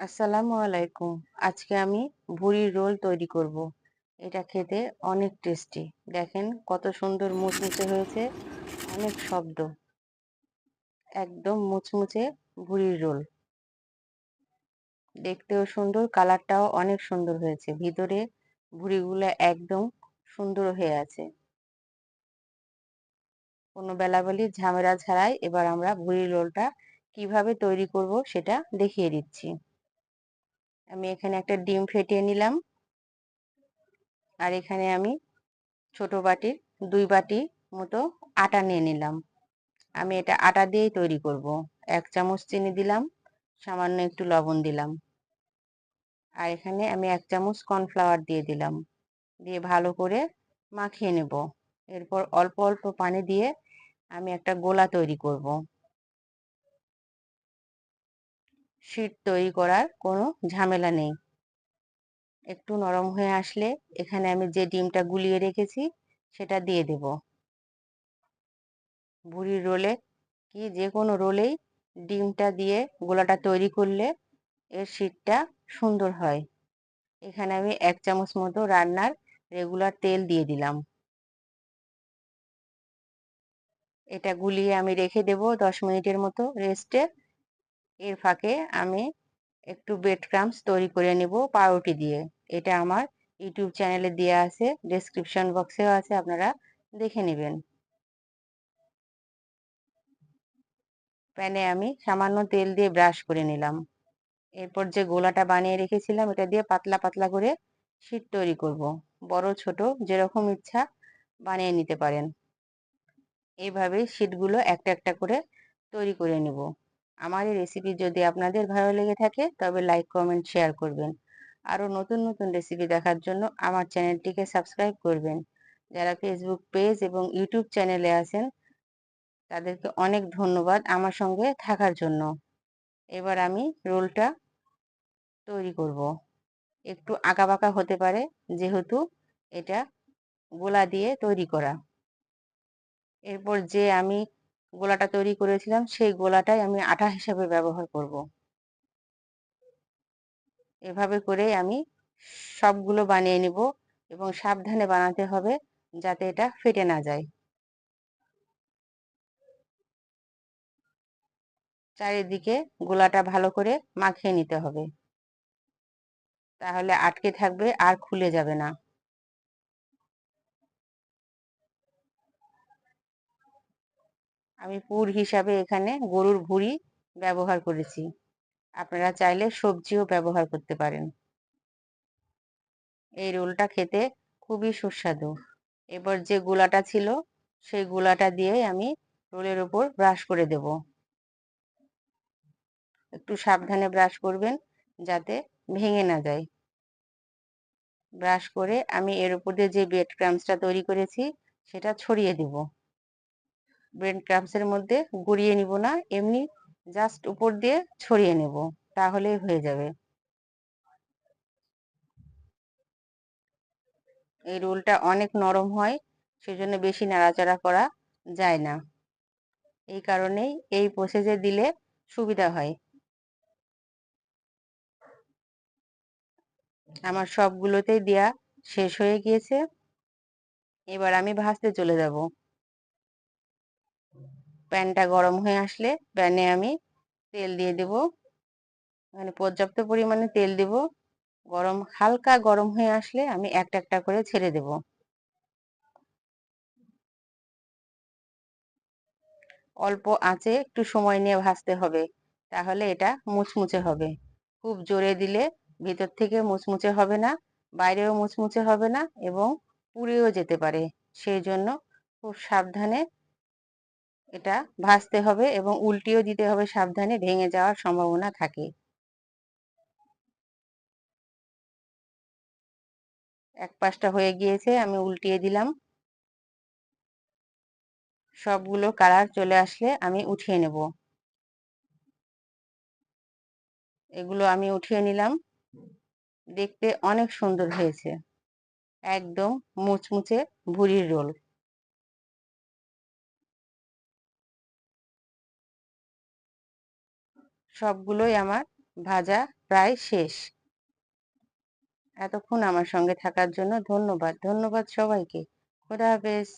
আসসালামু আলাইকুম। আজকে আমি ভুড়ির রোল তৈরি করব। এটা খেতে অনেক টেস্টি। দেখেন কত সুন্দর মুচমুচে হয়েছে, অনেক শব্দ। একদম মুচমুচে ভুড়ির রোল। দেখতেও সুন্দর, কালারটাও অনেক সুন্দর হয়েছে। ভিতরে ভুড়িগুলো একদম সুন্দর হয়ে আছে। কোনো বেলাবেলি, ঝামেলা ছাড়াই এবার আমরা ভুড়ির রোলটা কীভাবে তৈরি করব সেটা দেখিয়ে দিচ্ছি। আমি এখানে একটা ডিম ফেটিয়ে নিলাম। আর এখানে আমি ছোট বাটির দুই বাটি মতো আটা নিয়ে নিলাম। আমি এটা আটা দিয়েই তৈরি করব। এক চামচ চিনি দিলাম, সামান্য একটু লবণ দিলাম। আর এখানে আমি এক চামচ কর্নফ্লাওয়ার দিয়ে দিলাম। দিয়ে ভালো করে মাখিয়ে নেব। এরপর অল্প অল্প পানি দিয়ে আমি একটা গোলা তৈরি করব। শীট তৈরি করার কোনো ঝামেলা নেই। একটু নরম হয়ে আসলে এখানে আমি যে ডিমটা গুলিয়ে রেখেছি, সেটা দিয়ে দেব। বুড়ির রোলে কি যে কোনো রোলেই ডিমটা দিয়ে গোলাটা তৈরি করলে এর শীতটা সুন্দর হয়। এখানে আমি এক চামচ মতো রান্নার রেগুলার তেল দিয়ে দিলাম। এটা গুলিয়ে আমি রেখে দেব দশ মিনিটের মতো রেস্টে এর ফাঁকে আমি একটু বেড ক্রামস তৈরি করে নেব পাউরুটি দিয়ে। এটা আমার ইউটিউব চ্যানেলে দেওয়া আছে ডেসক্রিপশন বক্সেও আছে, আপনারা দেখে নেবেন। প্যানে আমি সামান্য তেল দিয়ে ব্রাশ করে নিলাম। এরপর যে গোলাটা বানিয়ে রেখেছিলাম, এটা দিয়ে পাতলা পাতলা করে শীত তৈরি করব। বড়, ছোট, যেরকম ইচ্ছা বানিয়ে নিতে পারেন। এইভাবেই শীটগুলো একটা একটা করে তৈরি করে নেব। আমার এই রেসিপি যদি আপনাদের ভালো লেগে থাকে, তবে লাইক কমেন্ট শেয়ার করবেন। আরও নতুন নতুন রেসিপি দেখার জন্য আমার চ্যানেলটিকে সাবস্ক্রাইব করবেন। যারা ফেসবুক পেজ এবং ইউটিউব চ্যানেলে আছেন, তাদেরকে অনেক ধন্যবাদ আমার সঙ্গে থাকার জন্য। এবার আমি রোলটা তৈরি করব। একটু আঁকাবাঁকা হতে পারে, যেহেতু এটা গোলা দিয়ে তৈরি করা। এরপর যে আমি গোলাটা তৈরি করেছিলাম, সেই গোলাটাই আমি আটা হিসাবে ব্যবহার করব। এভাবে করে আমি সবগুলো বানিয়ে নিব এবং সাবধানে বানাতে হবে যাতে এটা ফেটে না যায়। চারিদিকে গোলাটা ভালো করে মাখিয়ে নিতে হবে। তাহলে আটকে থাকবে আর খুলে যাবে না। আমি পুর হিসাবে এখানে গরুর ভুড়ি ব্যবহার করেছি। আপনারা চাইলে সবজিও ব্যবহার করতে পারেন। এই রোলটা খেতে খুবই সুস্বাদু। এবার যে গোলাটা ছিল, সেই গোলাটা দিয়ে আমি রোলের ওপর ব্রাশ করে দেব। একটু সাবধানে ব্রাশ করবেন যাতে ভেঙে না যায়। ব্রাশ করে আমি এর উপর দিয়ে যে বেড ক্রামসটা তৈরি করেছি, সেটা ছড়িয়ে দেব। ব্রেড ক্রামসের মধ্যে গড়িয়ে নিব না, এমনি জাস্ট উপর দিয়ে ছড়িয়ে নেব, তাহলেই হয়ে যাবে। এই রোলটা অনেক নরম হয়, সেজন্য বেশি নাড়াচাড়া করা যায় না। এই কারণেই এই প্রসেসে দিলে সুবিধা হয়। আমার সবগুলোতেই দেয়া শেষ হয়ে গিয়েছে। এবার আমি ভাজতে চলে যাব। প্যানটা গরম হয়ে আসলে প্যানে আমি তেল দিয়ে দেব। মানে পর্যাপ্ত পরিমাণে তেল দেব। গরম, হালকা গরম হয়ে আসলে আমি একটা একটা করে ছেড়ে দেব। অল্প আঁচে একটু সময় নিয়ে ভাজতে হবে। তাহলে এটা মুচমুচে হবে। খুব জোরে দিলে ভিতর থেকে মুচমুচে হবে না, বাইরেও মুচমুচে হবে না এবং পুড়েও যেতে পারে। সেই জন্য খুব সাবধানে এটা ভাজতে হবে এবং উল্টিও দিতে হবে সাবধানে, ভেঙে যাওয়ার সম্ভাবনা থাকে। এক পাশটা হয়ে গিয়েছে, আমি উল্টিয়ে দিলাম। সবগুলো কালার চলে আসলে আমি উঠিয়ে নেব। এগুলো আমি উঠিয়ে নিলাম। দেখতে অনেক সুন্দর হয়েছে। একদম মুচমুচে ভুড়ির রোল। সবগুলোই আমার ভাজা প্রায় শেষ। এতক্ষণ আমার সঙ্গে থাকার জন্য ধন্যবাদ। ধন্যবাদ সবাইকে। খোদা হাফেজ।